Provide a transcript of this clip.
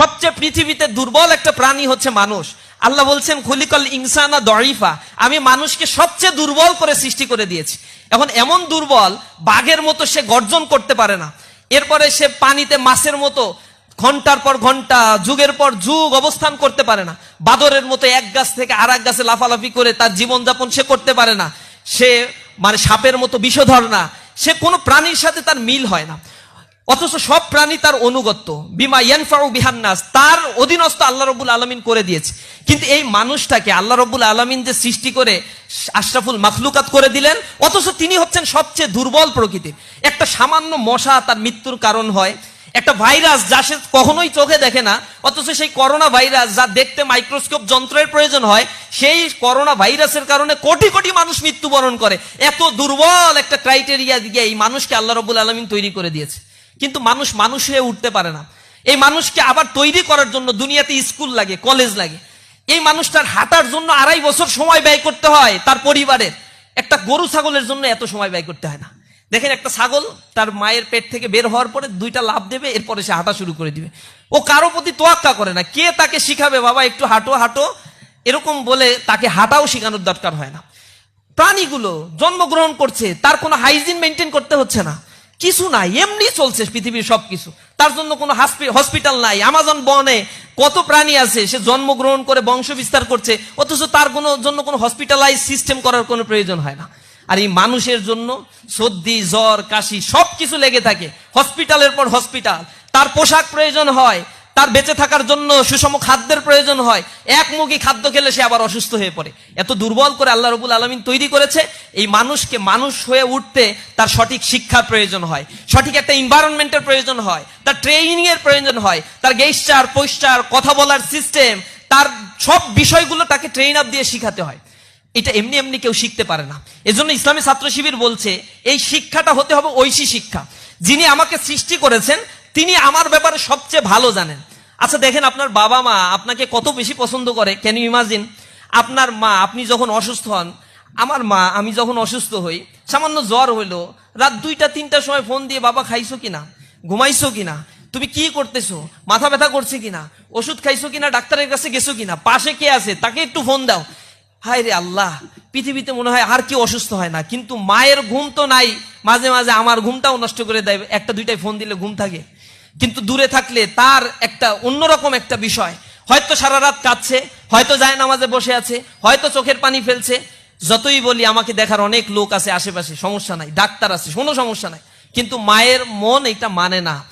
সবচেয়ে পৃথিবীতে দুর্বল একটা প্রাণী হচ্ছে মানুষ। আল্লাহ বলছেন, খুলিকল ইনসানা দরিফা আমি মানুষকে সবচেয়ে দুর্বল করে সৃষ্টি করে দিয়েছি। এখন এমন দুর্বল, বাঘের মতো সে গর্জন করতে পারে না। এরপরে সে পানিতে মাছের মতো ঘণ্টার পর ঘণ্টা, যুগের পর যুগ অবস্থান করতে পারে না। বাদরের মতো এক গাছ থেকে আর এক গাছে লাফালাফি করে তার জীবনযাপন সে করতে পারে না। সে মানে সাপের মতো বিষধর না। সে কোনো প্রাণীর সাথে তার মিল হয় না। অথচ সব প্রাণী তার অনুগত্য। বিমা ইয়ানফাউ বিহান্নাস, তার অধীনস্থ আল্লাহ রবুল আলমিন করে দিয়েছে। কিন্তু এই মানুষটাকে আল্লাহ রবুল আলমিন যে সৃষ্টি করে আশরাফুল মাখলুকাত করে দিলেন, অথচ তিনি হচ্ছেন সবচেয়ে দুর্বল প্রকৃতির। একটা সামান্য মশা তার মৃত্যুর কারণ হয়। একটা ভাইরাস যা সে কখনোই চোখে দেখে না, অথচ সেই করোনা ভাইরাস যা দেখতে মাইক্রোস্কোপ যন্ত্রের প্রয়োজন হয়, সেই করোনা ভাইরাসের কারণে কোটি কোটি মানুষ মৃত্যুবরণ করে। এত দুর্বল একটা ক্রাইটেরিয়া দিয়ে এই মানুষকে আল্লাহ রবুল আলমিন তৈরি করে দিয়েছে। কিন্তু মানুষ মানুষ হয়ে উঠতে পারে না। এই মানুষকে আবার তৈরি করার জন্য দুনিয়াতে স্কুল লাগে, কলেজ লাগে। এই মানুষটার হাঁটার জন্য আড়াই বছর সময় ব্যয় করতে হয় তার পরিবারের। একটা গরু ছাগলের জন্য এত সময় ব্যয় করতে হয় না। দেখেন একটা ছাগল তার মায়ের পেট থেকে বের হওয়ার পরে দুইটা লাভ দেবে, এরপরে সে হাঁটা শুরু করে দিবে। ও কারও প্রতি তোয়াক্কা করে না। কে তাকে শিখাবে, বাবা, একটু হাঁটো হাঁটো। এরকম বলে তাকে হাঁটাও শেখানোর দরকার হয় না। প্রাণীগুলো জন্মগ্রহণ করছে, তার কোনো হাইজিন মেনটেন করতে হচ্ছে না। কিছু নাই, এমনি চলছে পৃথিবীর সবকিছু। তার জন্য কোনো হসপিটাল নাই আমাজন বনে কত প্রাণী আছে, সে জন্মগ্রহণ করে বংশ বিস্তার করছে, অথচ তার কোনো জন্য কোনো হসপিটালাইজ সিস্টেম করার কোনো প্রয়োজন হয় না। আর এই মানুষের জন্য সর্দি, জ্বর, কাশি সব কিছু লেগে থাকে। হসপিটালের পর হসপিটাল তার পোশাক প্রয়োজন হয় তার বেঁচে থাকার জন্য সুষম খাদ্যের প্রয়োজন হয়। একমুখী খাদ্য খেলে সে আবার অসুস্থ হয়ে পড়ে। এত দুর্বল করে আল্লাহ রবুল আলমিন তৈরি করেছে, এই মানুষকে মানুষ হয়ে উঠতে তার সঠিক শিক্ষার প্রয়োজন হয়। সঠিক একটা এনভায়রনমেন্টের প্রয়োজন হয়, তার ট্রেনিং এর প্রয়োজন হয়, তার গেস্টার পোস্টার কথা বলার সিস্টেম তার সব বিষয়গুলো তাকে ট্রেন আপ দিয়ে শিখাতে হয়। এটা এমনি এমনি কেউ শিখতে পারে না। এজন্য ইসলামী ছাত্র শিবির বলছে, এই শিক্ষাটা হতে হবে ঐশী শিক্ষা। যিনি আমাকে সৃষ্টি করেছেন, তিনি আমার ব্যাপারে সবচেয়ে ভালো জানেন। আচ্ছা দেখেন আপনার বাবা মা আপনাকে কত বেশি পছন্দ করে। ক্যান ইউ ইমাজিন আপনার মা, আপনি যখন অসুস্থ হন, আমার মা, আমি যখন অসুস্থ হই, সামান্য জ্বর হইল, রাত দুইটা তিনটার সময় ফোন দিয়ে, বাবা, খাইছো কিনা? ঘুমাইছো কিনা? তুমি কি করতেছো? মাথা ব্যথা করছে কিনা? ওষুধ খাইছো কিনা? ডাক্তারের কাছে গেছো কিনা? পাশে কে আছে? তাকে একটু ফোন দাও। হায় রে আল্লাহ, পৃথিবীতে মনে হয় আর কি অসুস্থ হয় না, কিন্তু মায়ের ঘুম তো নাই। মাঝে মাঝে আমার ঘুমটাও নষ্ট করে দেয়। একটা দুইটাই ফোন দিলে ঘুম থাকে। কিন্তু দূরে থাকলে তার একটা অন্যরকম একটা বিষয়। হয়তো সারা রাত কাঁদছে, হয়তো যায় নামাজে বসে আছে, হয়তো চোখের পানি ফেলছে। যতই বলি, আমাকে দেখার অনেক লোক আছে আশেপাশে, সমস্যা নাই, ডাক্তার আছে, কোনো সমস্যা নাই। কিন্তু মায়ের মন এটা মানে না।